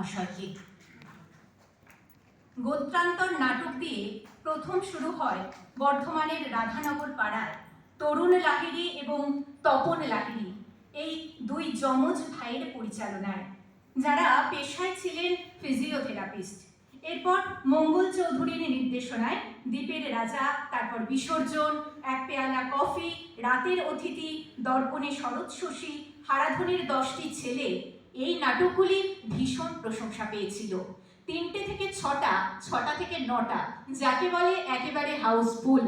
মহাশয়কে। গোত্রান্তর নাটক দিয়ে প্রথম শুরু হয় বর্ধমানের রাধানগর পাড়ায় তরুণ লাহিড়ী এবং তপন লাহিড়ী, এই দুই যমজ ভাইয়ের পরিচালনায়, যারা পেশায় ছিলেন ফিজিওথেরাপিস্ট এরপর মঙ্গল চৌধুরীর নির্দেশনায় দ্বীপের রাজা, তারপর বিসর্জন, এক পেয়ালা কফি, রাতের অতিথি, দর্পণে শরৎ শশী, হারাধনের দশটি ছেলে এই নাটকগুলি ভীষণ প্রশংসা পেয়েছিল। তিনটে থেকে ছটা ছটা থেকে নটা, যাকে বলে একেবারে হাউসফুল,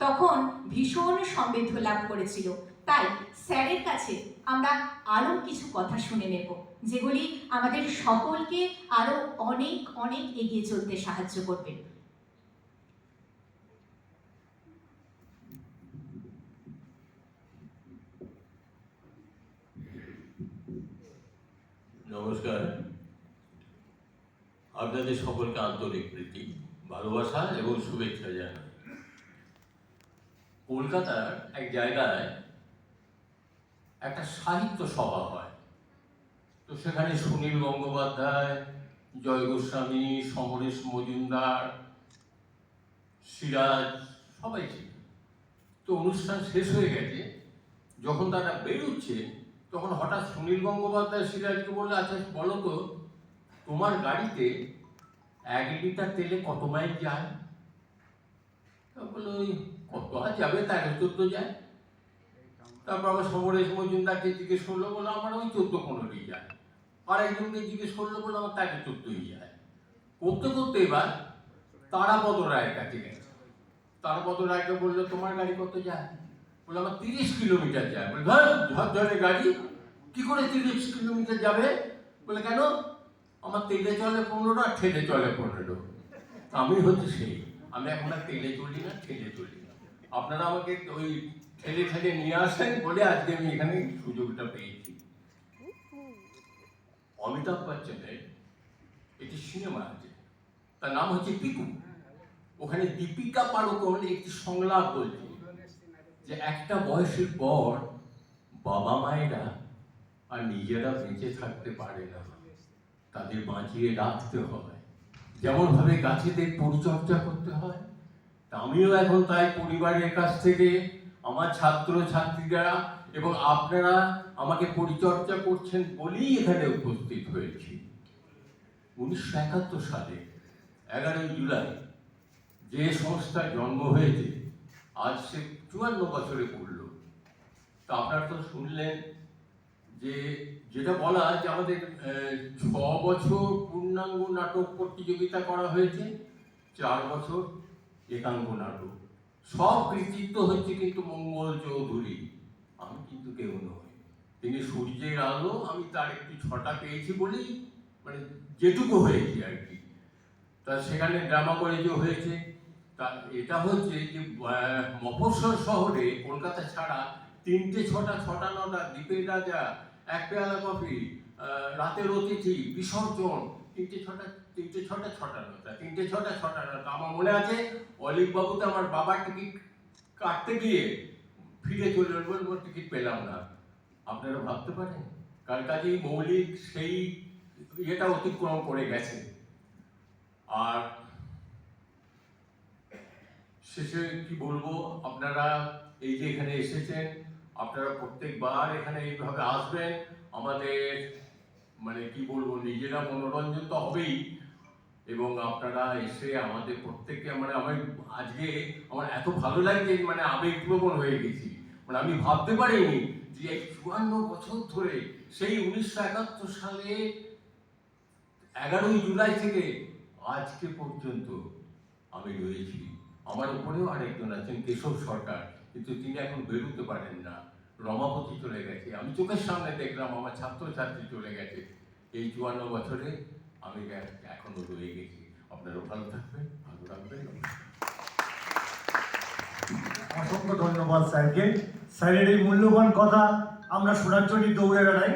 তখন ভীষণ সমৃদ্ধ লাভ করেছিল। তাই স্যারের কাছে আমরা আরও কিছু কথা শুনে নেব, যেগুলি আমাদের সকলকে আরও অনেক অনেক এগিয়ে চলতে সাহায্য করবে। নমস্কার। আপনাদের সকলকে আন্তরিক প্রীতি, ভালোবাসা এবং শুভেচ্ছা জানাই। কলকাতার এক জায়গায় একটা সাহিত্য সভা হয়। তো সেখানে সুনীল গঙ্গোপাধ্যায়, জয় গোস্বামী, সমরেশ মজুমদার, সিরাজ, সবাই ছিল তো অনুষ্ঠান শেষ হয়ে গেছে, যখন তারা বেরোচ্ছে তখন হঠাৎ সুনীল গঙ্গোপাধ্যায় সিরাজকে বললে আচ্ছা বলো তো, তোমার গাড়িতে এক লিটার তেলে কত মাইল যায়? বলল, ওই কত আর যাবে তেরো চোদ্দ যায়। তারপর আবার সমরেশ মজুমদারকে জিজ্ঞেস করল বলে আমার ওই চোদ্দ পনেরোই যায়। আর একজনকে জিজ্ঞেস করল বলে আমার তেরো চোদ্দই যায়। করতে করতে এবার তারাপদ রায়ের কাছে গেছে। তারাপদ রায়কে বলল, তোমার গাড়ি কত যায়? বলে, আমার তিরিশ কিলোমিটার যায়। বলে, ধর ঝরঝরে গাড়ি, কি করে তিরিশ কিলোমিটার যাবে? বলে, কেন? আমার তেলে চলে পনেরো আর ঠেলে চলে পনেরো। আমি হচ্ছে সেই। আমি এখন আর তেলে চলি না, ঠেলে চলি আপনারা আমাকে ওই ঠেলে ঠেলে নিয়ে আসেন বলে আজকে আমি এখানে সুযোগটা পেয়েছি। অমিতাভ বচ্চনের একটি সিনেমা আছে। তার নাম হচ্ছে পিকু। ওখানে দীপিকা পাড়ুকোন একটি সংলাপ বলছে। যে একটা বয়সের পর বাবা মায়েরা আর নিজেরা বেঁচে থাকতে পারে না। তাদের বাঁচিয়ে রাখতে হয়। যেমন ভাবে গাছেদের পরিচর্যা করতে হয়, আমিও এখন তাই পরিবারের কাছ থেকে আমার ছাত্র ছাত্রীরা এবং আপনারা আমাকে পরিচর্যা করছেন বলেই এখানে উপস্থিত হয়েছি। উনিশশো একাত্তর সালে, এগারোই জুলাই, যে সংস্থার জন্ম হয়েছে, আজ সে চুয়ান্ন বছরে পড়ল। তা আপনারা তো শুনলেন যে যেটা বলা যে আমাদের ছ বছর পূর্ণাঙ্গ নাটক প্রতিযোগিতা করা হয়েছে, চার বছর একাঙ্গ নাটক। সব কৃতিত্ব হচ্ছে কিন্তু মঙ্গল চৌধুরী। আমি কিন্তু কেউ নই। তিনি সূর্যের আলো, আমি তার একটু ছটা পেয়েছি বলেই মানে যেটুকু হয়েছে আর কি। তা সেখানে ড্রামা কলেজও হয়েছে। তা এটা হচ্ছে যে আহ, মফস্বল শহরে কলকাতা ছাড়া তিনটে ছটা ছটা নটা দ্বীপের রাজা এক পেয়ালা কফি রাতের অতিথি বিসর্জন তিনটে ছটা তিনটে ছটা ছটা নটা তিনটে ছটা ছটা নটা। আমার মনে আছে অলিভ বাবুতে আমার বাবার টিকিট কাটতে গিয়ে ফিরে চলে বলব টিকিট পেলাম না। আপনারা ভাবতে পারেন কার কাজেই মৌলিক সেই ইয়েটা অতিক্রম করে গেছে। আর শেষে কি বলব, আপনারা এই যে এখানে এসেছেন, আপনারা প্রত্যেকবার এখানে এইভাবে আসবেন। আমাদের মানে কি বলব, নিজেরা মনোরঞ্জন তো হবেই। এবং আপনারা এসে আমাদের প্রত্যেককে মানে আমি আজকে আমার এত ভালো লাগছে মানে আবেগপ্রবণ হয়ে গেছি। মানে আমি ভাবতে পারিনি যে এই চুয়ান্ন বছর ধরে সেই উনিশশো একাত্তর সালে এগারোই জুলাই থেকে আজকে পর্যন্ত আমি রয়েছি। আমার উপরেও আরেকজন আছেন কেশব সরকার, কিন্তু তিনি এখন বেরোতে পারেন না। রমাপতি চলে গেছে। আমি চোখের সামনে দেখলাম, আমার ছাত্রছাত্রী চলে গেছে। এই চুয়ান্ন বছরে আমি এ- এখনও রয়ে গেছি। আপনারা ভালো থাকবেন, ভালো রাখবেন। অসংখ্য ধন্যবাদ স্যারকে। স্যারের এই মূল্যবান কথা আমরা শোনার জন্য দৌড়ে বেড়াই